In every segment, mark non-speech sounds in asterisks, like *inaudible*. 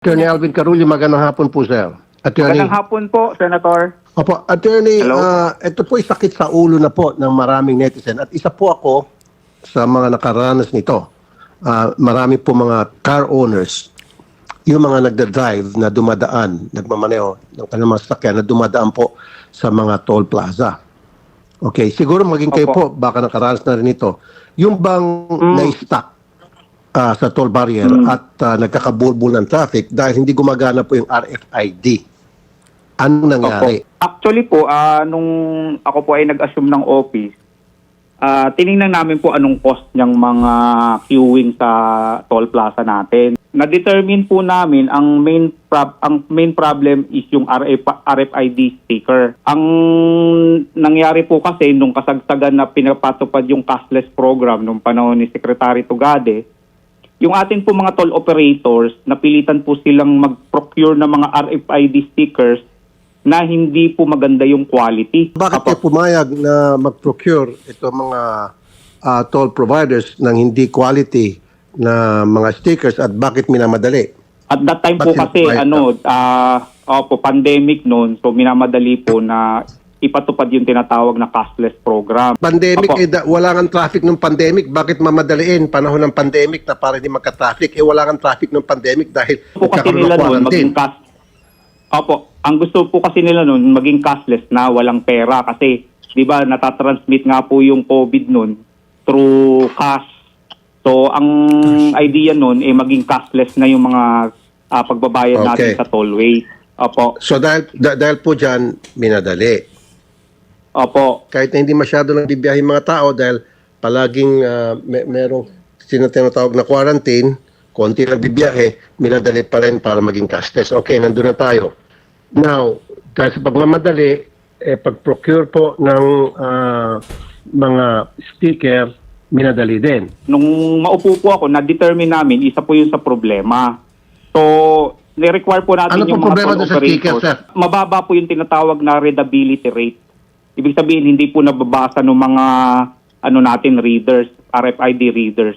Attorney Alvin Carulli, magandang hapon po, sir. Attorney, Magandang hapon po, Senator. Opo, Attorney, Hello? ah, ito po ay sakit sa ulo na po ng maraming netizen. At isa po ako sa mga nakaranas nito. Ah, marami po mga car owners, yung mga nagda-drive na dumadaan, nagmamaneho ng kanilang mga sasakyan na dumadaan po sa mga toll plaza. Okay, siguro maging kayo po, baka nakaranas na rin ito. Yung bang Mm. na-stuck ah, sa toll barrier Mm. at uh, nagkakabulbul ng traffic dahil hindi gumagana po yung RFID. Anong nangyari? Opo. Actually po, ah, nung ako po ay nag-assume ng office, ah, tiningnan namin po anong cost ng mga queuing sa toll plaza natin. Na-determine po namin ang main prob- ang main problem is yung RF, RFID sticker. Ang nangyari po kasi nung kasagsagan na pinapatupad yung cashless program nung panahon ni Secretary Tugade, yung ating po mga toll operators, napilitan po silang mag-procure ng mga RFID stickers na hindi po maganda yung quality. Bakit kayo pumayag na mag-procure ito mga ah, toll providers ng hindi quality na mga stickers at bakit minamadali? At that time Ba't po kasi ano, ah opo, pandemic noon, so minamadali po na ipatupad yung tinatawag na cashless program. Pandemic, Apo. eh, da- wala kang traffic ng pandemic. Bakit mamadaliin? Panahon ng pandemic na para hindi magka-traffic. Eh, wala kang traffic ng pandemic dahil po kasi nila quarantine. maging cash. Opo, ang gusto po kasi nila noon maging cashless na walang pera kasi 'di ba natatransmit nga po yung COVID noon through cash. So ang idea noon ay maging cashless na yung mga ah, pagbabayad natin Okay. sa tollway. Opo. So dahil, da- dahil po dyan, minadali. Opo. kahit na hindi masyado nang bibiyahin mga tao dahil palaging uh, may, merong sinatawag na quarantine, konti lang bibiyahe, minadali pa rin para maging cashless. Okay, nandun na tayo. Now, dahil sa pagmamadali, eh, pag-procure po ng ah, mga sticker, minadali din. Nung maupo po ako, na-determine namin isa po yun sa problema. So, ni-require po natin Ano yung po mga problema sa sticker, sir? Mababa po yung tinatawag na readability rate. Ibig sabihin, hindi po nababasa ng mga ano natin readers, RFID readers.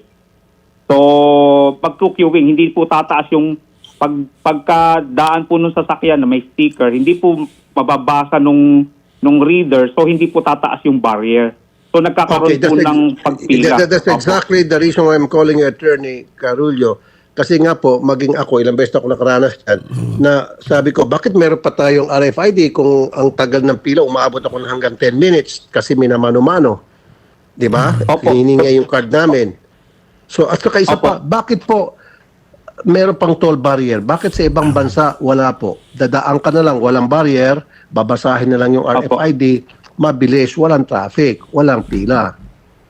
So, pag queuing, hindi po tataas yung pag pagkadaan po nung sasakyan na may sticker, hindi po mababasa nung nung reader, so hindi po tataas yung barrier. So nagkakaroon po ex- ng pagpila. that- that's Opo. exactly the reason why I'm calling Attorney Carullo. Kasi nga po, maging ako, ilang beses na ako nakaranas yan, na sabi ko, bakit meron pa tayong RFID kung ang tagal ng pila, umaabot ako ng hanggang 10 minutes kasi minamano-mano. Di ba? Hiningi yung card namin. So, at saka isa Opo. pa, bakit po meron pang toll barrier? Bakit sa ibang bansa wala po? Dadaan ka na lang, walang barrier, babasahin na lang yung Opo. RFID, mabilis, walang traffic, walang pila.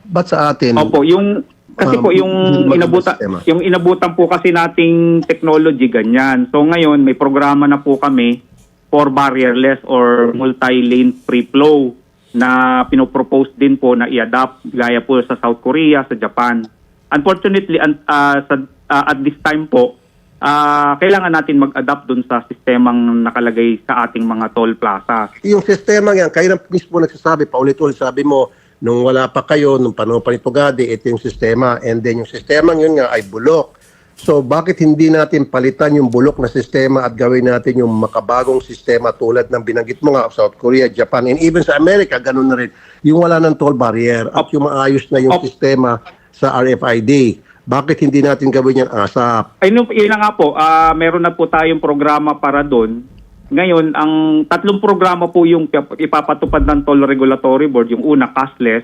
Ba't sa atin? Opo, yung kasi Um, po yung magandang inabutan yung inabutan po kasi nating technology ganyan. So ngayon may programa na po kami for barrierless or multi-lane free flow na pinopropose din po na i-adapt gaya po sa South Korea, sa Japan. Unfortunately ah, sa, ah, at this time po ah, kailangan natin mag-adapt dun sa sistemang nakalagay sa ating mga toll plaza. yung sistema yan, kayo na mismo nagsasabi, paulit-ulit sabi mo, nung wala pa kayo, nung panahon pa ni Tugadi, ito yung sistema. And then yung sistema yun nga ay bulok. So bakit hindi natin palitan yung bulok na sistema at gawin natin yung makabagong sistema tulad ng binanggit mo nga, South Korea, Japan, and even sa Amerika, ganun na rin. Yung wala ng toll barrier at yung maayos na yung sistema sa RFID. Bakit hindi natin gawin yan ASAP? Ay, no, yun na nga po, ah, meron na po tayong programa para doon. Ngayon, ang tatlong programa po yung ipapatupad ng Toll Regulatory Board. Yung una, cashless.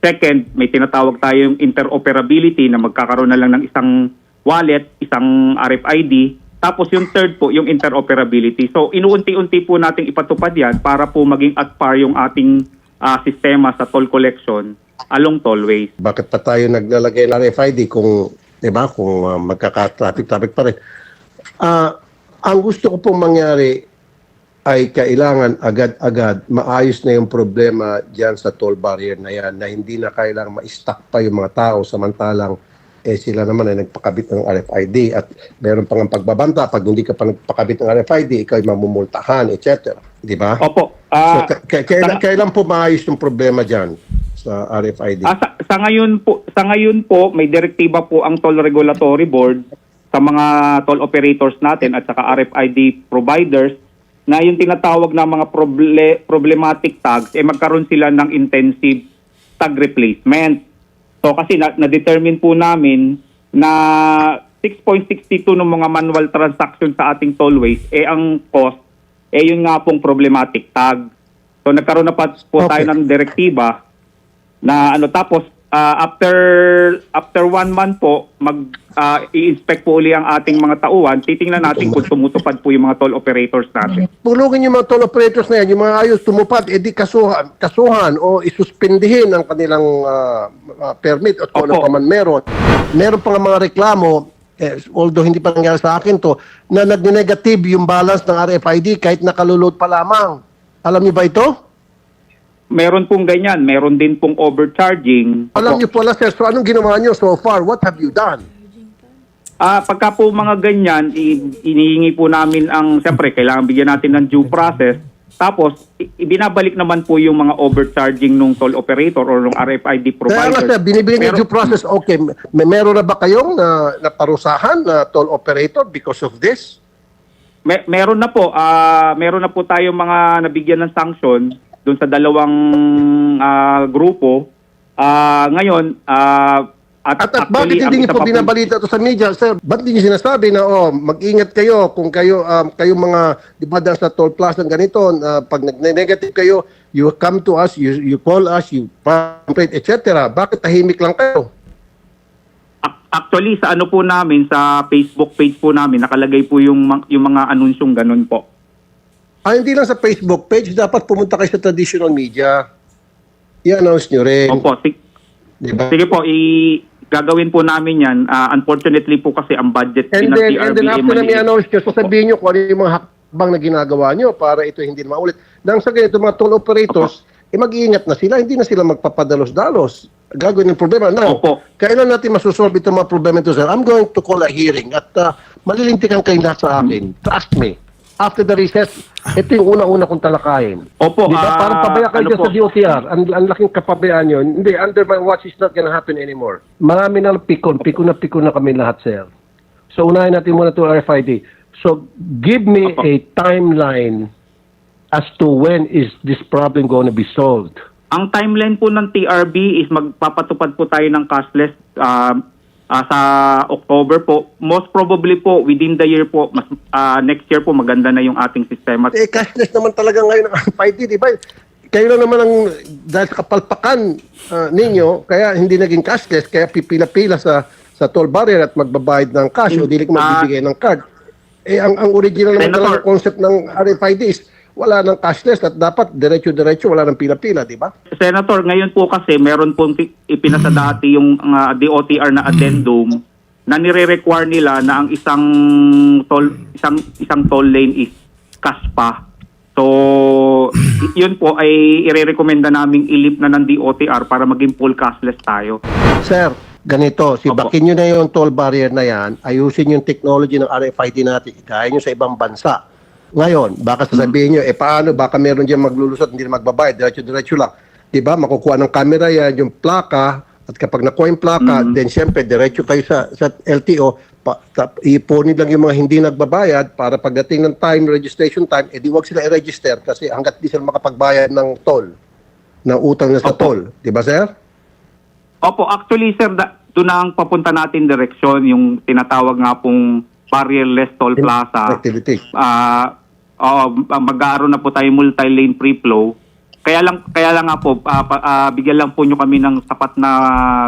Second, may tinatawag tayong interoperability na magkakaroon na lang ng isang wallet, isang RFID. Tapos yung third po, yung interoperability. So, inuunti-unti po nating ipatupad yan para po maging at par yung ating ah, sistema sa toll collection along tollways. bakit pa tayo naglalagay ng RFID kung, di ba, kung uh, magkaka-traffic-traffic pa rin. Ah, ang gusto ko pong mangyari ay kailangan agad-agad maayos na yung problema diyan sa toll barrier na yan na hindi na kailangan ma-stuck pa yung mga tao samantalang eh sila naman ay nagpakabit ng RFID at meron pang ang pagbabanta pag hindi ka pa nagpakabit ng RFID ikaw ay mamumultahan etc. Di ba? Opo. So, ah, ka- ka- kailan, sa- kailan po maayos yung problema diyan sa RFID? Ah, sa, sa ngayon po, sa ngayon po may direktiba po ang Toll Regulatory Board sa mga toll operators natin at saka RFID providers na yung tinatawag na mga proble- problematic tags, eh magkaroon sila ng intensive tag replacement. So kasi na- na-determine po namin na 6.62 ng mga manual transaction sa ating tollways, eh ang cost, eh yun nga pong problematic tag. So nagkaroon na pa po tayo Okay. ng direktiba na ano tapos ah, after after one month po mag ah, i-inspect po uli ang ating mga tauhan titingnan natin kung tumutupad po yung mga toll operators natin Pulungin yung mga toll operators na yan, yung mga ayos tumupad, edi kasuhan, kasuhan o isuspindihin ang kanilang ah, permit at kung ano pa man meron. Meron pa mga reklamo, eh, although hindi pa nangyari sa akin to, na nag-negative yung balance ng RFID kahit nakalulod pa lamang. Alam niyo ba ito? Meron pong ganyan meron din pong overcharging Alam niyo pala sir, so anong ginawa niyo so far? What have you done? Ah, pagka po mga ganyan, i- inihingi po namin ang, siyempre, kailangan bigyan natin ng due process. Tapos, i- ibinabalik naman po yung mga overcharging nung toll operator or ng RFID Kaya nga provider. sir, binibigyan niyo Pero- due process. Okay, may meron na ba kayong na, naparusahan na toll operator because of this? Me- meron na po, ah meron na po tayong mga nabigyan ng sanction doon sa dalawang ah, grupo. Ah, ngayon, ah, at, At, at actually, bakit hindi niyo po binabalita to sa media, sir? Ba't hindi niyo sinasabi na, oh, mag-ingat kayo kung kayo, um, kayo mga, di ba dahil sa toll plaza ganito, na pag nag-negative kayo, you come to us, you, you call us, you complain, etc. Bakit tahimik lang kayo? Ac- Actually, sa ano po namin, sa Facebook page po namin, nakalagay po yung, yung mga anunsyong ganun po. Ah, hindi lang sa Facebook page, dapat pumunta kayo sa traditional media. I-announce nyo rin. Opo, sig- Di ba? sige po, i- gagawin po namin yan. Ah, unfortunately po kasi ang budget And then, and then after na maliit. may-announce nyo, sasabihin nyo kung ano yung mga hakbang na ginagawa nyo para ito hindi na maulit. Nang sa ganito, mga toll operators, eh mag-iingat na sila, hindi na sila magpapadalos-dalos. Gagawin ng problema. Now, Opo. kailan natin masusolve itong mga problema ito, sir? I'm going to call a hearing at uh, malilintikan kayo lahat sa akin. Trust me. After the recess, ito yung una-una kong talakayin. Opo, Di ba? ah, Parang pabaya kayo ano po? sa DOTR. Ang, ang laking kapabayaan yun. Hindi, under my watch is not gonna happen anymore. Marami na pikon. Pikon na pikon na kami lahat, sir. So, unahin natin muna ito RFID. So, give me Opo. a timeline as to when is this problem going to be solved. Ang timeline po ng TRB is magpapatupad po tayo ng cashless ah, ah, sa October po. Most probably po within the year po, mas ah, next year po maganda na yung ating sistema. Eh, cashless naman talaga ngayon ang *laughs* RFID, di ba? Kayo lang naman ang, dahil sa kapalpakan ah, ninyo, kaya hindi naging cashless, kaya pipila-pila sa sa toll barrier at magbabayad ng cash o dili magbibigay ng card. Eh, ang, ang original naman Senator. talaga concept ng RFID is wala ng cashless at dapat diretso-diretso, wala ng pila-pila, di ba? Senator, ngayon po kasi meron pong ipinasa dati yung ah, DOTR na addendum na nire-require nila na ang isang toll isang isang toll lane is cash pa. So, yun po ay ire-recommenda naming ilip na ng DOTR para maging full cashless tayo. Sir, ganito, sibakin nyo na yung toll barrier na yan, ayusin yung technology ng RFID natin, ikaya nyo sa ibang bansa. Ngayon, baka sasabihin nyo, eh paano, baka meron dyan maglulusot, hindi na magbabayad, diretso-diretso lang. Diba, makukuha ng camera yan, yung plaka, at kapag nakuha yung plaka, then syempre, diretso kayo sa, sa LTO, pa, tap, ipunin lang yung mga hindi nagbabayad para pagdating ng time, registration time, edi wag sila i-register kasi hanggat di sila makapagbayad ng toll, ng utang na sa Opo. toll. Diba, sir? Opo, actually sir, da, doon na ang papunta natin direksyon, yung tinatawag nga pong barrierless toll plaza. Activity. Ah, oo, mag-aaroon na po tayo multi-lane free flow. Kaya lang kaya lang nga po ah, pa- ah, bigyan lang po nyo kami ng sapat na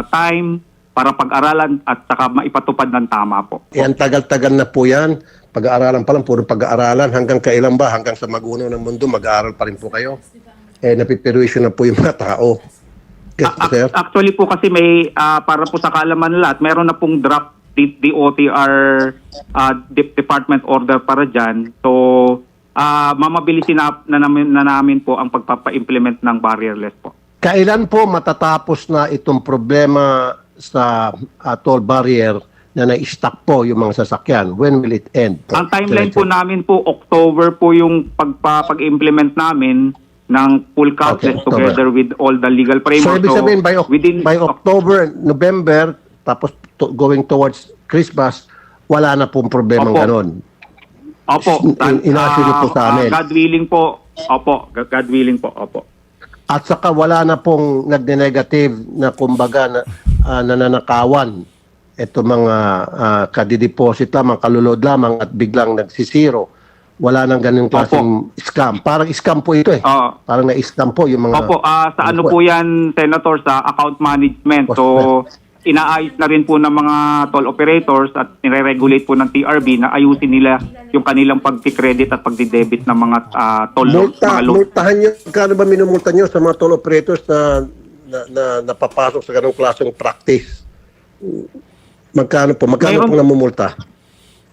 time para pag-aralan at saka maipatupad ng tama po. Ang tagal-tagal na po yan. Pag-aaralan pa lang, puro pag-aaralan. Hanggang kailan ba? Hanggang sa maguno ng mundo, mag-aaral pa rin po kayo. Eh, napiperwisyo na po yung mga tao. Yes, sir? Actually po kasi may ah, para po sa kaalaman ng lahat, meron na pong draft DOTR ah, Dep- Department Order para dyan. So, ah mamabilisin na, na, namin, na namin po ang pagpapa-implement ng barrierless po. Kailan po matatapos na itong problema sa ah, toll barrier na na-stuck po yung mga sasakyan? When will it end? Ang timeline po namin po, October po yung pagpa, pag-implement namin ng full cashless Okay, October. together with all the legal So, framework. ibig sabihin, by, within by October, November, tapos to- going towards Christmas, wala na pong problemang Opo. ganon. Opo. In- inassure niyo po sa ah, amin. God willing po. Opo. God willing po. Opo. At saka wala na pong nagne-negative na kumbaga na, ah, nananakawan. Ito mga uh, kadideposit lamang, kalulod lamang at biglang nagsisiro. Wala nang ganung klaseng scam. Parang scam po ito eh. Oo. Parang na-scam po yung mga... Opo, ah, sa ano po yan, Senator, sa account management. So, inaayos na rin po ng mga toll operators at nire-regulate po ng TRB na ayusin nila yung kanilang pagki-credit at pagdi-debit ng mga ah, toll Multa, mga load. multahan nyo, kano ba minumulta nyo sa mga toll operators na, na, na napapasok sa ganong klaseng practice? Magkano po? Magkano Mayroon- po namumulta?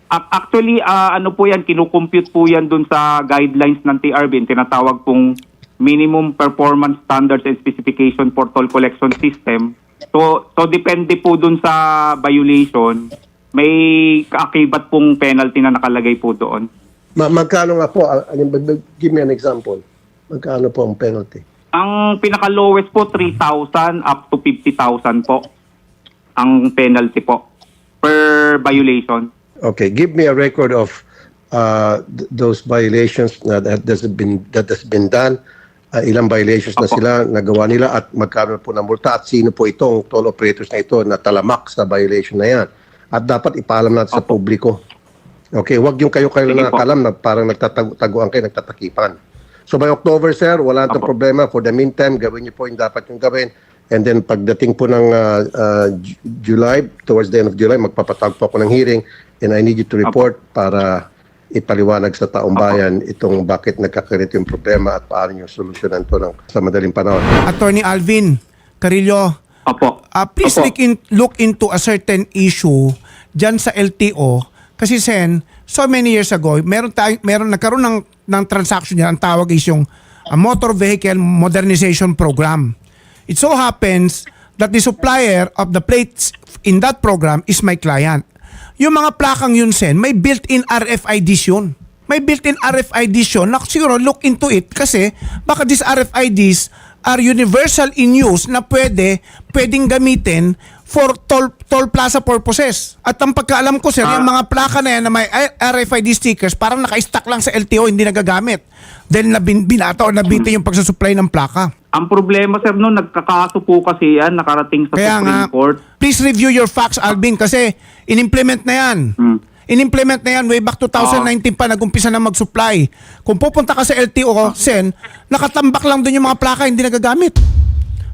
Ac- Actually, ah, ano po yan, kinukompute po yan dun sa guidelines ng TRB, tinatawag pong minimum performance standards and specification for toll collection system. So, so depende po dun sa violation, may kaakibat pong penalty na nakalagay po doon. Ma- magkano nga po? Ah, Give me an example. Magkano po ang penalty? Ang pinaka-lowest po, 3,000 up to 50,000 po ang penalty po per violation. Okay, give me a record of uh, th- those violations that has been that has been done. Uh, ilang violations na sila nagawa nila at magkano po na multa at sino po itong toll operators na ito na talamak sa violation na yan. At dapat ipaalam natin sa publiko. Okay, wag yung kayo-kayo Sige lang po. nakalam na parang nagtataguan kayo, nagtatakipan. So by October, sir, wala nang problema. For the meantime, gawin niyo po yung dapat yung gawin. And then pagdating po ng uh, uh, Ju- July, towards the end of July, magpapatawag po ako ng hearing and I need you to report para ipaliwanag sa taong bayan itong bakit nagkakaroon yung problema at paano yung solusyonan to ng, sa madaling panahon. Attorney Alvin Carillo, Opo. uh, please Opo. look, in, look into a certain issue dyan sa LTO kasi Sen, so many years ago, meron tayo, meron nagkaroon ng ng transaction yan, ang tawag is yung uh, Motor Vehicle Modernization Program. It so happens that the supplier of the plates in that program is my client. Yung mga plakang yun, Sen, may built-in RFIDs yun. May built-in RFIDs yun. Na siguro look into it kasi baka these RFIDs are universal in use na pwede, pwedeng gamitin for toll, toll plaza purposes. At ang pagkaalam ko, sir, Ah. yung mga plaka na yan na may RFID stickers, parang naka-stack lang sa LTO, hindi nagagamit. Dahil nabin, binata o nabinte yung pagsusupply ng plaka. Ang problema, sir, no, nagkakaso po kasi yan, nakarating sa Kaya nga, Supreme Court. please review your facts, Alvin, kasi in-implement na yan. Hmm. In-implement na yan way back 2019 pa, nag-umpisa na mag-supply. Kung pupunta ka sa LTO, Sen, nakatambak lang doon yung mga plaka, hindi nagagamit.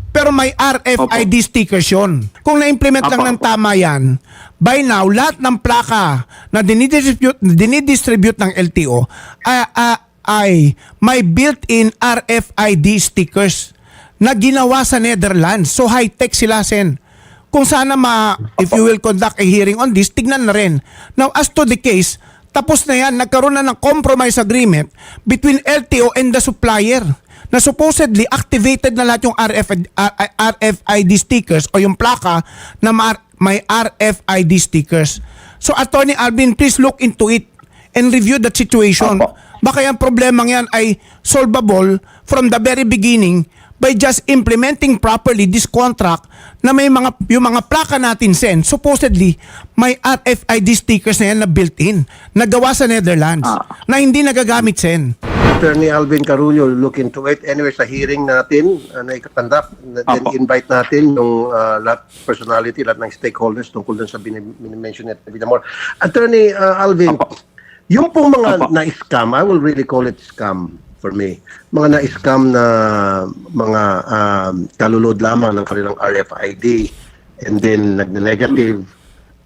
Pero may RFID stickers yun. Kung na-implement lang Opo, ng opo. tama yan, by now, lahat ng plaka na dinidistribute, dinidistribute ng LTO ay, ay, ay may built-in RFID stickers na ginawa sa Netherlands. So high-tech sila, Sen. Kung sana ma, if you will conduct a hearing on this, tignan na rin. Now, as to the case, tapos na yan, nagkaroon na ng compromise agreement between LTO and the supplier na supposedly activated na lahat yung RFID, R- RFID stickers o yung plaka na ma- may RFID stickers. So Attorney Alvin, please look into it and review that situation. Opo. Baka yung problemang yan ay solvable from the very beginning by just implementing properly this contract na may mga yung mga plaka natin sen supposedly may RFID stickers na yan na built-in nagawa sa Netherlands Ah. na hindi nagagamit sen. Attorney Alvin Carullo, look into it. Anyway, sa hearing natin uh, na na- then invite natin yung uh, lahat personality, lahat ng stakeholders tungkol dun sa bin-mention at Binamor. Attorney uh, Alvin, Apo. Yung pong mga na-scam, I will really call it scam for me. Mga na-scam na mga um, kalulod lamang ng kanilang RFID and then nag-negative,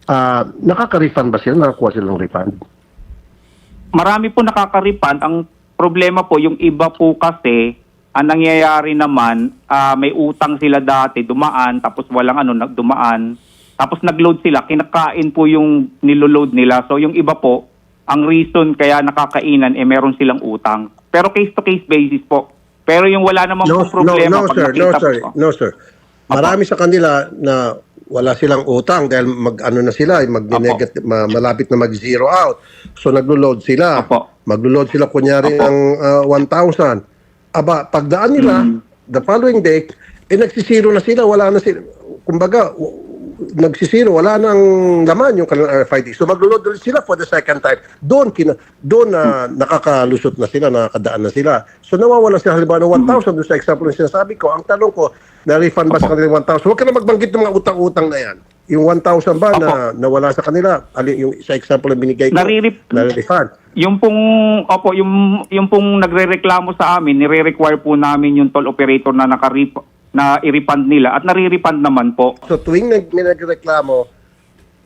uh, nakaka-refund ba sila? Nakakuha silang refund? Marami po nakaka-refund. Ang problema po, yung iba po kasi, ang nangyayari naman, ah, may utang sila dati, dumaan, tapos walang ano, nag- dumaan. Tapos nag-load sila, kinakain po yung niloload nila. So yung iba po, ang reason kaya nakakainan, eh meron silang utang. Pero case-to-case basis po. Pero yung wala naman No, problema. no, no, pag sir, no, sir, po- no, sir. Marami sa kanila na wala silang utang dahil mag ano na sila, mag negative, malapit na mag zero out. So naglo-load sila. Apo. Maglo-load sila kunyari Apo. ng ah, 1,000. Aba, pagdaan nila Mm. the following day, eh nagsisiro na sila, wala na sila. Kumbaga, nagsisiro, wala nang laman yung kanilang RFID. So maglo-load ulit sila for the second time. Doon, kina, doon na nakakalusot na sila, nakakadaan na sila. So nawawala sila halimbawa ng 1,000 doon sa example na sinasabi ko. Ang tanong ko, na-refund ba sa kanila 1,000? Huwag ka na magbanggit ng mga utang-utang na yan. Yung 1,000 ba na nawala sa kanila? Ali, yung sa example na binigay ko, Naririp- na-refund. Yung pong opo, yung yung pong nagrereklamo sa amin, nire-require po namin yung toll operator na nakarip na i-refund nila at nare-refund naman po. So tuwing nag, may nagreklamo,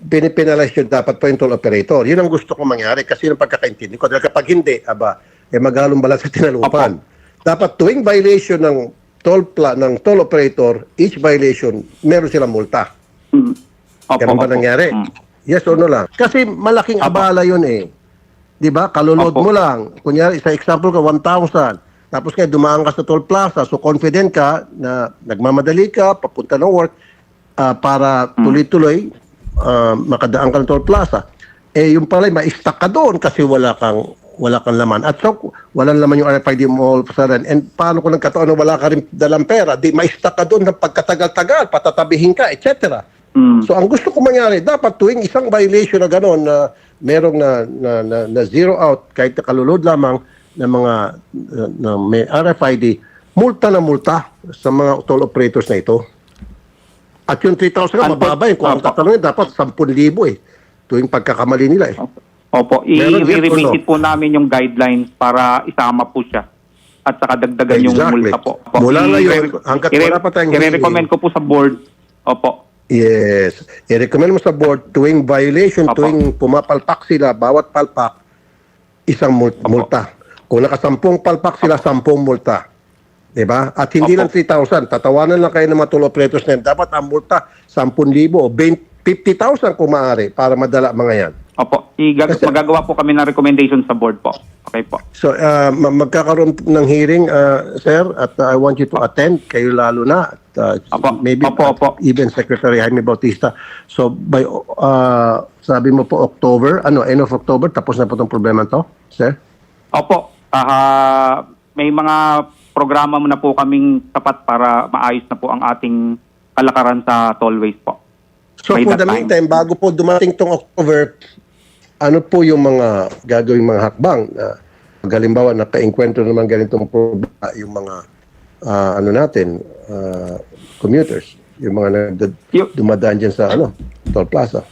pinipenalize yun dapat po yung toll operator. Yun ang gusto ko mangyari kasi yung pagkakaintindi ko. Dahil kapag hindi, aba, eh maghalong balat sa tinalupan. Dapat tuwing violation ng toll pla ng toll operator, each violation, meron silang multa. Mm. Opo, Ganun ba nangyari? Mm. Yes or no lang? Kasi malaking Apo. abala yun eh. 'Di ba? Kalulod Apo. mo lang. Kunyari, sa example ka, 1,000. Tapos kaya dumaan ka sa toll plaza, so confident ka na nagmamadali ka, papunta ng work, ah, para tuloy-tuloy ah, makadaan ka ng toll plaza. Eh, yung pala, ma-stuck ka doon kasi wala kang wala kang laman. At so, walang laman yung RFID mo all of a sudden. And paano kung nagkataon na wala ka rin dalang pera, di ma-stuck ka doon ng pagkatagal-tagal, patatabihin ka, etc. Mm. So ang gusto ko mangyari, dapat tuwing isang violation na gano'n na merong na, na, na, na zero out kahit na kalulod lamang ng mga uh, na may RFID, multa na multa sa mga toll operators na ito. At yung 3,000 nga, mababa yun. Kung ang Opo. tatanungin, dapat 10,000 eh. Tuwing pagkakamali nila eh. Opo, no? po namin yung guidelines para isama po siya at saka dagdagan yung Exactly. multa po. Opo, Mula ngayon, i- hanggat wala pa tayong i-recommend ko po sa board. Opo. Yes. I-recommend mo sa board tuwing violation, Apo. tuwing pumapalpak sila, bawat palpak, isang mul- multa. Kung nakasampung palpak sila, sampung multa. ba? At hindi Apo. lang 3,000. Tatawanan lang kayo ng mga toll operators na yan. Dapat ang multa, 10,000 o 20 50,000 kung maaari para madala mga yan. Opo, igag- Kasi- magagawa po kami ng recommendation sa board po. Okay po. So, uh, ma- magkakaroon ng hearing, uh, sir, at uh, I want you to attend, kayo lalo na, at, uh, Apo. maybe Opo, at opo. even Secretary Jaime Bautista. So, by, uh, sabi mo po October, ano, end of October, tapos na po itong problema to, sir? Opo, ah, may mga programa mo na po kaming tapat para maayos na po ang ating kalakaran sa tollways po. So, for the time. meantime, bago po dumating tong October, ano po yung mga gagawing mga hakbang na halimbawa naka-enkwentro naman ganitong problema yung mga ah, ano natin, ah, commuters, yung mga dumadaan dyan sa ano, toll plaza.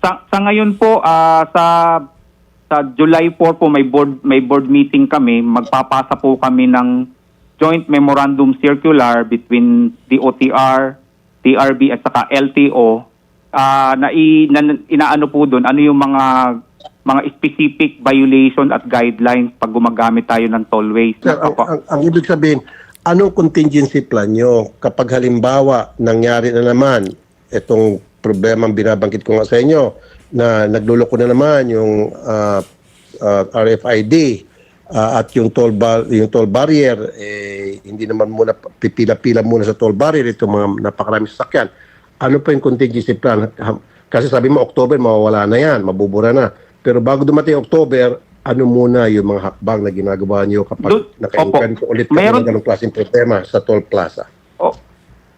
Sa, sa ngayon po, ah, sa sa July 4 po may board may board meeting kami. Magpapasa po kami ng joint memorandum circular between DOTR, TRB at saka LTO ah, na, i, na inaano po doon ano yung mga mga specific violation at guidelines pag gumagamit tayo ng tollways. Sir, ang, ang, ang ibig sabihin, anong contingency plan nyo kapag halimbawa nangyari na naman itong problema ang binabanggit ko nga sa inyo na nagluloko na naman yung ah, ah, RFID ah, at yung toll bar, yung toll barrier eh, hindi naman muna pipila-pila muna sa toll barrier itong mga napakaraming sasakyan. Ano pa yung contingency plan? Kasi sabi mo October mawawala na yan, mabubura na. Pero bago dumating October, ano muna yung mga hakbang na ginagawa niyo kapag naka-encounter opo. ulit kayo ng ganong klaseng problema sa toll plaza?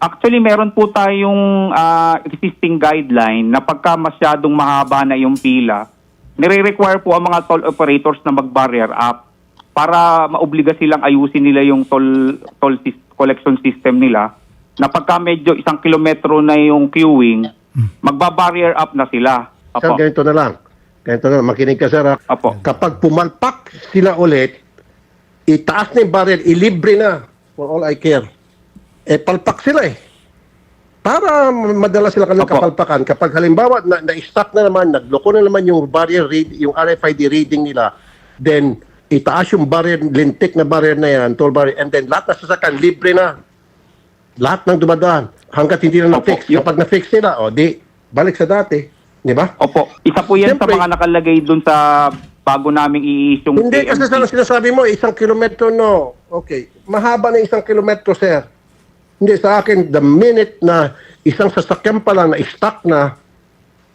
Actually, meron po tayong ah, existing guideline na pagka masyadong mahaba na yung pila, nire-require po ang mga toll operators na mag-barrier up para maobliga silang ayusin nila yung toll, toll collection system nila na pagka medyo isang kilometro na yung queuing, magba-barrier up na sila. Sir, Apo. ganito na lang. Ganito na lang. Makinig ka, sir. ha? Apo. Kapag pumalpak sila ulit, itaas na yung barrier, ilibre na. For all I care. Eh, palpak sila eh. Para madala sila kanilang Apo. kapalpakan. Kapag halimbawa, na, na-stop na naman, nagloko na naman yung barrier read, yung RFID reading nila, then itaas yung barrier, lintik na barrier na yan, toll barrier, and then lahat na sasakyan, libre na. Lahat ng dumadaan. Hanggat hindi na Opo. na-fix. Kapag na-fix nila, o di, balik sa dati. Di ba? Opo. Isa po yan Siyempre- sa mga nakalagay dun sa bago naming i-issue Hindi, kasi sana sinasabi mo, isang kilometro, no. Okay. Mahaba na isang kilometro, sir. Hindi, sa akin, the minute na isang sasakyan pa lang na stuck na,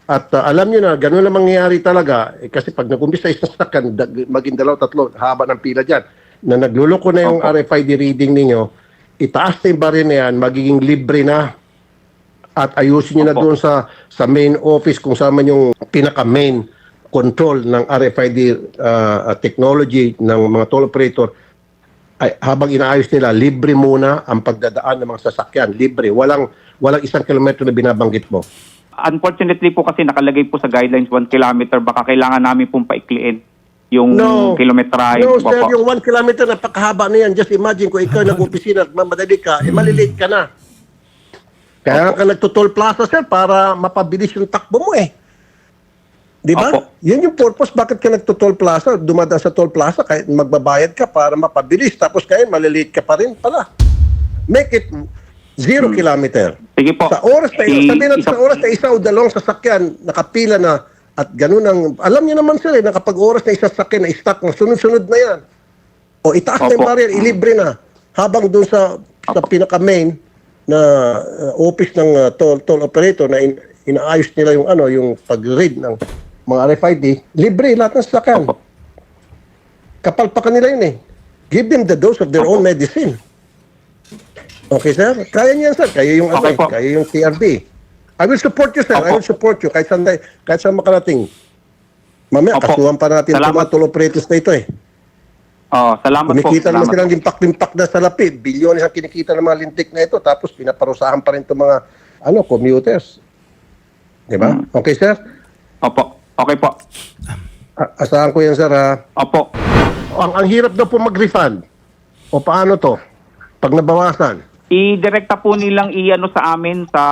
at uh, alam nyo na, ganun lang mangyayari talaga. Eh, kasi pag nag-umpisa isang sasakyan, maging dalaw, tatlo, haba ng pila dyan, na nagluloko na yung Opo. RFID reading ninyo, itaas na yung baril na yan, magiging libre na. at ayusin niyo na doon sa sa main office kung saan man yung pinaka main control ng RFID uh, technology ng mga toll operator ay habang inaayos nila libre muna ang pagdadaan ng mga sasakyan libre walang walang isang kilometro na binabanggit mo Unfortunately po kasi nakalagay po sa guidelines 1 kilometer. Baka kailangan namin pong paikliin yung kilometrahe. No, sir, yung one kilometer, napakahaba na yan. Just imagine kung ikaw nag-opisina at mamadali ka, eh, malilate ka na. Kaya ka nagtutol plaza, sir, para mapabilis yung takbo mo eh. Di ba? Opo. Yan yung purpose bakit ka nagtutol plaza, dumadaan sa toll plaza, kahit magbabayad ka para mapabilis. Tapos kaya malilate ka pa rin pala. Make it zero kilometer. Sige po. Sa oras na I- sabihin natin isa- sa oras na isa o dalawang sasakyan, nakapila na at ganun ang, alam niyo naman sir, eh, na kapag oras na isa sasakyan na stock na sunod-sunod na yan. O itaas na yung Opo. barrier, ilibre na. Habang doon sa, sa pinaka-main na uh, office ng uh, toll, toll operator na in- inaayos nila yung ano, yung pag-read ng mga RFID, libre lahat ng sasakyan. Opo. Kapalpakan nila yun eh. Give them the dose of their own medicine. Okay, sir? Kaya niyan, sir. Kaya yung, ano, Okay po. kaya yung TRD. I will support you, sir. I Opo. will support you. Kahit saan, kahit saan makarating. Mamaya, Opo. kasuhan pa natin itong Salamat. mga toll operators na ito eh. Oh, salamat po. Kumikita naman silang limpak-limpak na sa lapid. Bilyones ang kinikita ng mga lintik na ito. Tapos pinaparusahan pa rin itong mga ano, commuters. Di ba? Hmm. Okay, sir? Opo. Okay po. A- asahan ko yan, sir, ha? Opo. Ang, ang hirap daw po mag-refund. O paano to? Pag nabawasan. I-direkta po nilang i-ano sa amin sa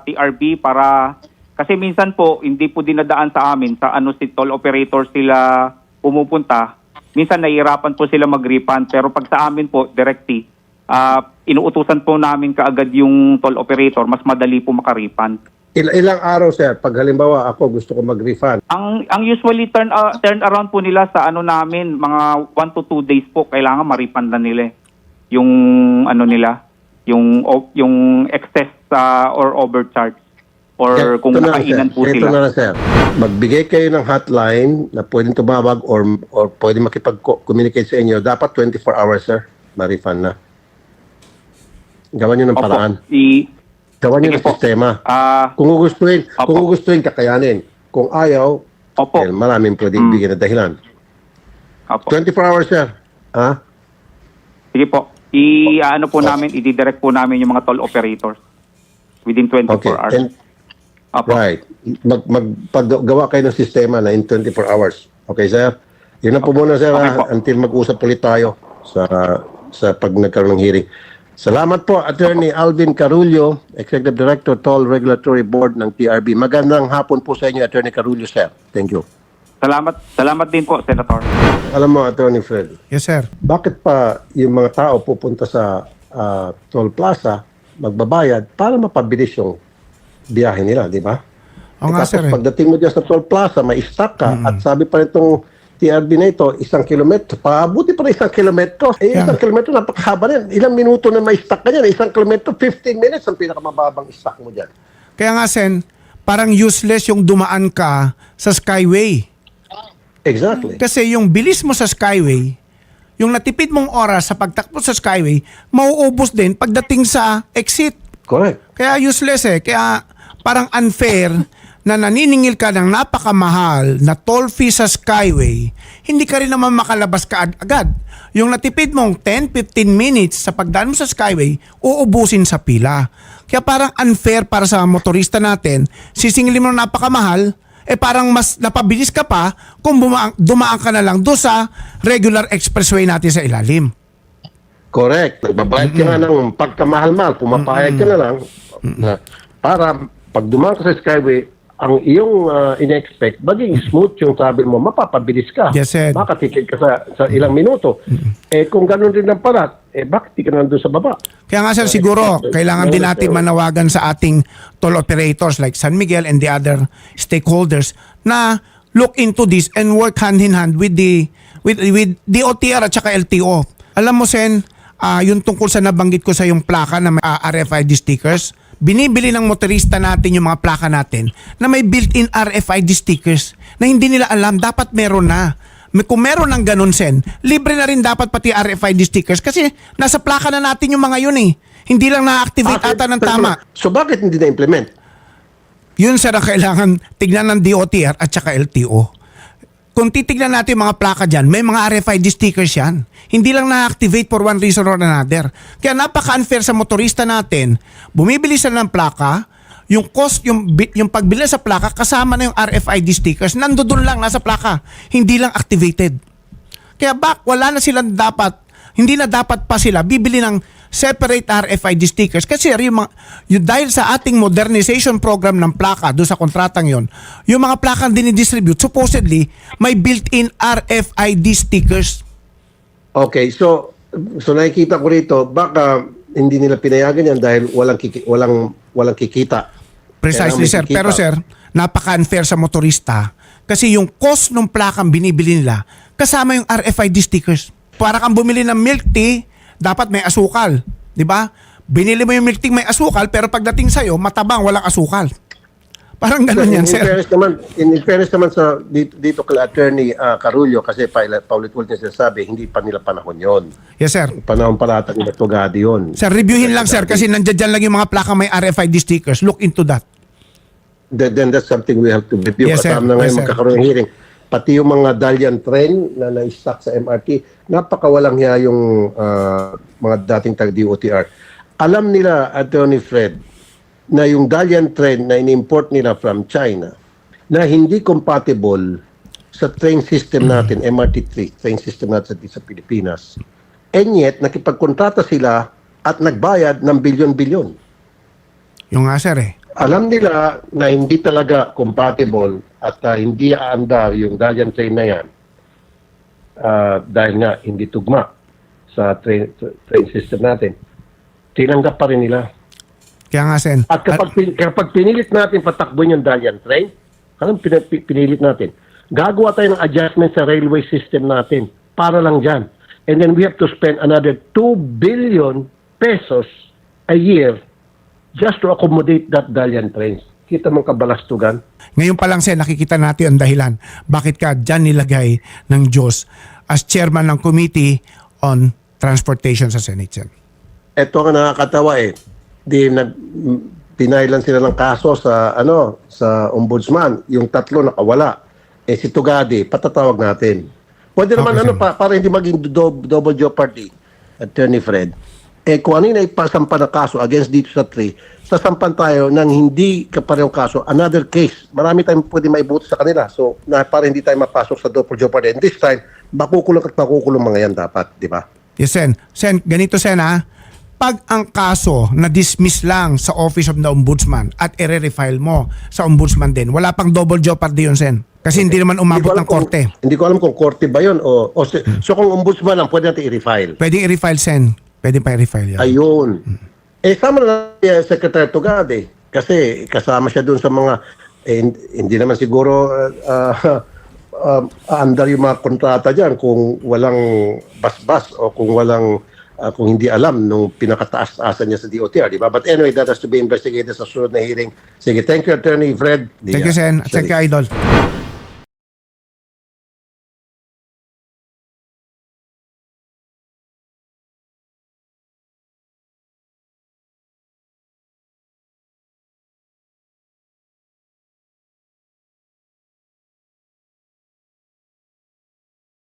TRB para kasi minsan po hindi po dinadaan sa amin sa ano si toll operator sila pumupunta. Minsan nahihirapan po sila mag-refund pero pag sa amin po directly ah, inuutusan po namin kaagad yung toll operator mas madali po makarefund. Il- ilang araw, sir? Pag halimbawa ako gusto ko mag-refund. Ang ang usually turn uh, turn around po nila sa ano namin mga 1 to 2 days po kailangan ma-refund na nila eh. yung ano nila yung yung excess uh, or overcharge or kung Ito na lang, nakainan sir. po Ito sila. na lang, sir. Magbigay kayo ng hotline na pwedeng tumawag or, or pwede makipag-communicate sa inyo. Dapat 24 hours, sir. Ma-refund na. Gawan nyo ng Opo. paraan. I Gawan nyo Sige ng po. sistema. ah Kung gugustuhin, Opo. kung gugustuhin, kakayanin. Kung ayaw, opo. eh, maraming pwedeng Mm. bigyan na dahilan. Opo. 24 hours, sir. Ha? Sige po. I ano po namin, i-direct po namin yung mga toll operators within 24 Okay. hours. And, Opo. right. Mag, magpagawa kayo ng sistema na in 24 hours. Okay, sir? Yun na po muna, sir, Okay ha? po. until mag-usap ulit tayo sa sa pag nagkaroon ng hearing. Salamat po, Attorney Alvin Carullo, Executive Director, Toll Regulatory Board ng TRB. Magandang hapon po sa inyo, Attorney Carullo, sir. Thank you. Salamat salamat din po, Senator. Alam mo, Attorney Fred, Yes, sir. bakit pa yung mga tao pupunta sa ah, toll plaza, magbabayad para mapabilis yung biyahe nila, di ba? Oo Eh, nga, tapos sir. eh. pagdating mo dyan sa toll plaza, may stock ka at sabi pa rin itong TRB na ito, isang kilometro. Pabuti pa rin isang kilometro. Eh, Yeah. isang kilometro, napakahaba rin. Ilang minuto na may stock ka dyan. Isang kilometro, 15 minutes ang pinakamababang stock mo dyan. Kaya nga, Sen, parang useless yung dumaan ka sa Skyway. Exactly. Kasi yung bilis mo sa Skyway, yung natipid mong oras sa pagtakbo sa Skyway, mauubos din pagdating sa exit. Correct. Kaya useless eh. Kaya parang unfair na naniningil ka ng napakamahal na toll fee sa Skyway, hindi ka rin naman makalabas ka ag- agad. Yung natipid mong 10-15 minutes sa pagdaan mo sa Skyway, uubusin sa pila. Kaya parang unfair para sa motorista natin, sisingilin mo ng napakamahal, eh parang mas napabilis ka pa kung bumaan, dumaan ka na lang do sa regular expressway natin sa ilalim. Correct. Nagbabayad ka nga ng pagkamahal-mahal, pumapayag ka na lang na para pag dumaan ka sa Skyway, ang iyong uh, in-expect, maging smooth yung travel mo, mapapabilis ka. Yes, sir. Ka sa, sa ilang minuto. Eh kung ganun rin ang parat, eh bakit di ka nandun sa baba? Kaya nga sir, siguro, kailangan din natin manawagan sa ating toll operators like San Miguel and the other stakeholders na look into this and work hand in hand with the with with DOTR at saka LTO. Alam mo Sen, ah, yung tungkol sa nabanggit ko sa yung plaka na may ah, RFID stickers, binibili ng motorista natin yung mga plaka natin na may built-in RFID stickers na hindi nila alam dapat meron na. May, kung meron ng ganun, Sen, libre na rin dapat pati RFID stickers kasi nasa plaka na natin yung mga yun eh. Hindi lang na-activate ata ng tama. So bakit hindi na-implement? Yun sir ang kailangan tignan ng DOTR at saka LTO. Kung titignan natin mga plaka dyan, may mga RFID stickers yan. Hindi lang na-activate for one reason or another. Kaya napaka-unfair sa motorista natin, bumibili sila ng plaka, yung cost, yung, yung pagbili sa plaka, kasama na yung RFID stickers, nandoon lang, nasa plaka. Hindi lang activated. Kaya bak, wala na silang dapat, hindi na dapat pa sila bibili ng separate RFID stickers. Kasi yung, mga, yung dahil sa ating modernization program ng plaka doon sa kontratang yon yung mga plakang dinidistribute supposedly may built-in RFID stickers. Okay, so so nakikita ko rito, baka hindi nila pinayagan yan dahil walang kiki, walang walang kikita. precisely sir. kikita. pero sir napaka-unfair sa motorista. Kasi yung cost ng plakang binibili nila kasama yung RFID stickers. Para kang bumili ng milk tea dapat may asukal di ba binili mo yung milk tea may asukal pero pagdating sa'yo matabang walang asukal parang ganun yan in, sir fairness naman, in, in fairness naman sa dito, dito kay Attorney uh, Carullo kasi pa, paulit-ulit niya sinasabi, hindi pa nila panahon yon. yes sir Panahon pala ata ni Tugadi yun. Sir, reviewin lang sir kasi nandiyan dyan lang yung mga plaka may RFID stickers. Look into that. Then, then that's something we have to review. Yes, sir. Kasama na ngayon Yes, magkakaroon ng hearing. Pati yung mga Dalian train na na-stuck sa MRT, napakawalang hiya yung ah, mga dating tag-DOTR. Alam nila, Attorney Fred, na yung Dalian train na in-import nila from China, na hindi compatible sa train system natin, MRT3, train system natin sa, sa Pilipinas. And yet, nakipagkontrata sila at nagbayad ng bilyon-bilyon Yung nga sir eh. Alam nila na hindi talaga compatible at ah, hindi aandar yung Dalian train na yan ah, dahil nga hindi tugma sa train, train system natin. Tinanggap pa rin nila. Kaya nga sen. At kapag, pin- kapag pinilit natin patakbo yung Dalian train, anong pin- pi- pinilit natin? Gagawa tayo ng adjustment sa railway system natin para lang dyan. And then we have to spend another 2 billion pesos a year just to accommodate that Dalian train. Kita mong kabalastugan. Ngayon pa lang sen, nakikita natin ang dahilan. Bakit ka dyan nilagay ng Diyos as chairman ng Committee on Transportation sa Senate sen? Ito ang nakakatawa eh. Di nag pinailan sila ng kaso sa ano sa ombudsman. Yung tatlo nakawala. Eh si Tugadi, patatawag natin. Pwede naman Okay, ano sir. pa para hindi maging do- double jeopardy. Attorney Fred. Eh kung ano yung ipasampa na kaso against dito sa three, sasampan tayo ng hindi kaparehong kaso, another case. Marami tayong pwede maibuto sa kanila. So, na, para hindi tayo mapasok sa double jeopardy. And this time, makukulong at makukulong mga yan dapat, di ba? Yes sen. Sen, ganito sen ha. Pag ang kaso na dismiss lang sa Office of the Ombudsman at i-refile mo sa Ombudsman din, wala pang double jeopardy yun sen. Kasi hindi naman umabot ng korte. Kung, hindi ko alam kung korte ba yun o, o so kung ombudsman lang pwede natin i-refile. Pwede i-refile sen. Pwede pa i-refile yan. Ayun. Eh sama na si uh, Secretary Tugade kasi kasama siya dun sa mga eh, hin- hindi naman siguro uh, uh, andar yung mga kontrata diyan kung walang basbas o kung walang uh, kung hindi alam nung pinakataas-taasan niya sa DOTR, di ba? But anyway, that has to be investigated sa sunod na hearing. Sige, thank you, Attorney Fred. Thank you, Sen. Thank you, Idol.